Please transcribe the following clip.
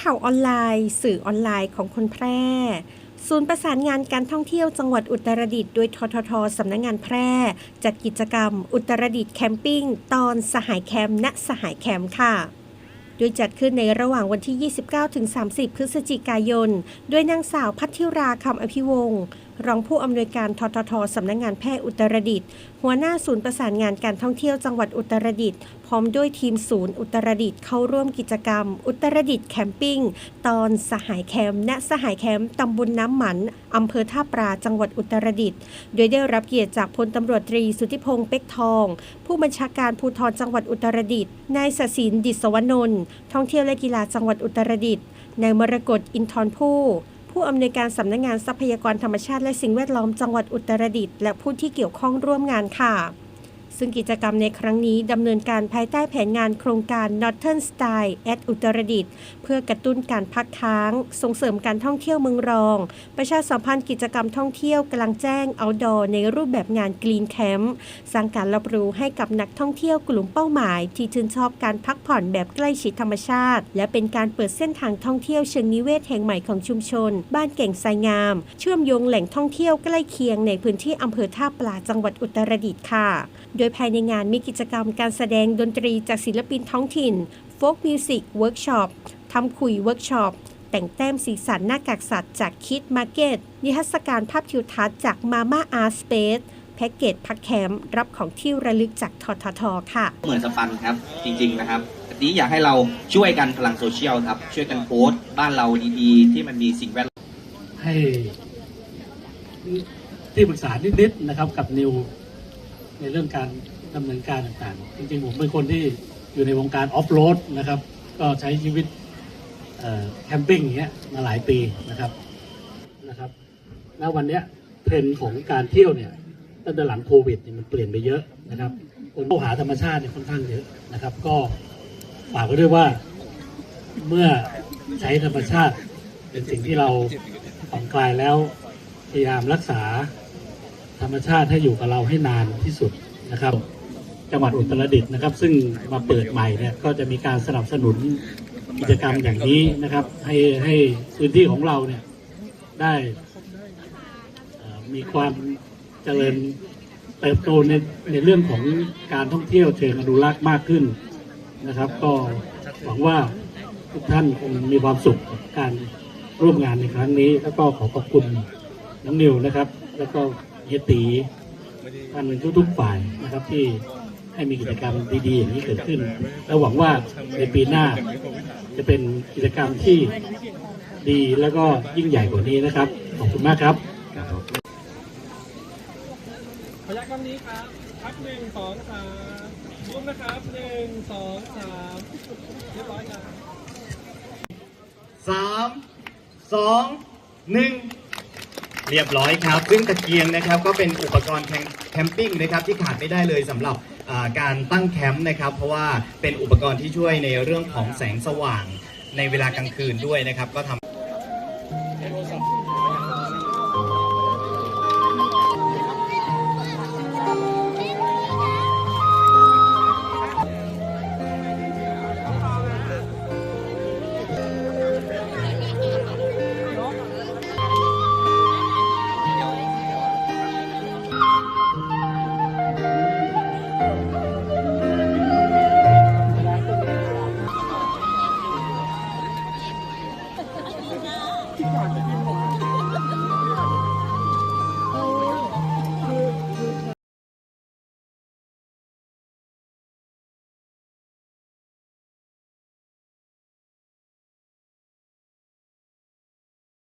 ข่าวออนไลน์ สื่อออนไลน์ของคนแพร่ ศูนย์ประสานงานการท่องเที่ยวจังหวัดอุตรดิตถ์โดยทททสำนักงงานแพร่ จัดกิจกรรม อุตรดิตถ์แคมปิ้ง ตอนสหายแคมป์ณสหายแคมป์ค่ะโดยจัดขึ้นในระหว่างวันที่ 29-30 พฤศจิกายนโดยนางสาวพัทธิราคำอภิวงศ์ รองผู้อำนวยการทททสำนักงงานแพทย์อุตรดิตถ์หัวหน้าศูนย์ประสานงานการท่องเที่ยวจังหวัดอุตรดิตถ์พร้อมด้วยทีมศูนย์อุตรดิตถ์เข้าร่วมกิจกรรม อุตรดิตถ์แคมปิ้งตอนสหายแคมป์ณสหายแคมป์ตำบลน้ำหมันอำเภอท่าปราจังหวัดอุตรดิตถ์โดยได้รับเกียรติจากพลตำรวจตรีสุทธิพงษ์เป็กทอง ผู้บัญชาการภูธรจังหวัดอุตรดิตถ์นายสศินดิษวนนท์ท่องเที่ยวและกีฬาจังหวัดอุตรดิตถ์นายมรกตอินทรผู้ ผู้อำนวยการสำนักงานทรัพยากรธรรมชาติและสิ่งแวดล้อมจังหวัดอุตรดิตถ์และผู้ที่เกี่ยวข้องร่วมงานค่ะ ซึ่งกิจกรรมในครั้งนี้ดำเนินการภายใต้แผนงานโครงการ Northern Style at อุตรดิตถ์เพื่อกระตุ้นการพักค้าง ส่งเสริมการท่องเที่ยวเมืองรอง ประชาสัมพันธ์กิจกรรมท่องเที่ยวกลางแจ้ง outdoor ในรูปแบบงาน Green Camp สร้างการรับรู้ให้กับนักท่องเที่ยวกลุ่มเป้าหมาย ที่ชื่นชอบการพักผ่อนแบบใกล้ชิดธรรมชาติ และเป็นการเปิดเส้นทางท่องเที่ยวเชิงนิเวศแห่งใหม่ของชุมชน บ้านเก่งไซงาม เชื่อมโยงแหล่งท่องเที่ยวใกล้เคียงในพื้นที่อำเภอท่าปลาจังหวัดอุตรดิตถ์ค่ะโดยภายในงานมีกิจกรรมการแสดงดนตรีจากศิลปินท้องถิ่นโฟกมิวสิกเวิร์กช็อปทำคุยเวิร์กช็อปแต่งแต้มสีสันหน้ากากสัตว์จากคิดมาร์เก็ตนิทรรศการภาพทิวทัศน์จากมาม่าอาร์สเปซแพ็กเกจพักแคมป์รับของที่ระลึกจากทททค่ะ เหมือนสปันครับ จริง ๆ นะครับอันนี้อยากให้เราช่วยกันพลังโซเชียลครับ ช่วยกันโพสต์บ้านเราดีๆ ที่มันมีสิ่งแวดล้อมให้ที่ปรึกษานิดๆนะครับกับนิว ในเรื่องการดำเนินการต่างๆ จริงๆ ผมเป็นคนที่อยู่ในวงการออฟโรดนะครับ ก็ใช้ชีวิตแคมปิ้งอย่างเงี้ยมาหลายปีนะครับนะครับณวันเนี้ยเทรนด์ของการเที่ยวเนี่ยตั้งแต่หลังโควิดเนี่ยมันเปลี่ยนไปเยอะนะครับคนเข้าหาธรรมชาติเนี่ยค่อนข้างเยอะนะครับ ก็ฝากไว้ด้วยว่าเมื่อใช้ธรรมชาติเป็นสิ่งที่เราผ่อนคลายแล้วพยายามรักษา รรมชาติให้อยู่กับเราให้นานที่สุดนะครับ จังหวัดอุตรดิตถ์นะครับ ซึ่งมาเปิดใหม่เนี่ยก็จะมีการสนับสนุนกิจกรรมอย่างนี้นะครับ ให้ให้พื้นที่ของเราเนี่ยได้มีความเจริญเติบโตในในเรื่องของการท่องเที่ยวเชิงอนุรักษ์มากขึ้นนะครับ ก็หวังว่าทุกท่านคงมีความสุขกับการร่วมงานในครั้งนี้ แล้วก็ขอขอบคุณน้องนิวนะครับ แล้วก็ เฮยตีท่านทุกๆฝ่ายนะครับที่ให้มีกิจกรรมดีๆอย่างนี้เกิดขึ้น แล้วหวังว่าในปีหน้าจะเป็นกิจกรรมที่ดีแล้วก็ยิ่งใหญ่กว่านี้นะครับ ขอบคุณมากครับขออนุญาตกล้องนี้ครับพักหนึ่งสองสามรูปนะครับหนึ่งสองสามเรียบร้อยครับสามสองหนึ่ง เรียบร้อยครับ ซึ่งตะเกียงนะครับก็เป็นอุปกรณ์แคมปิ้งนะครับที่ขาดไม่ได้เลยสำหรับการตั้งแคมป์นะครับเพราะว่าเป็นอุปกรณ์ที่ช่วยในเรื่องของแสงสว่างในเวลากลางคืนด้วยนะครับ ก็ทำ 你看这边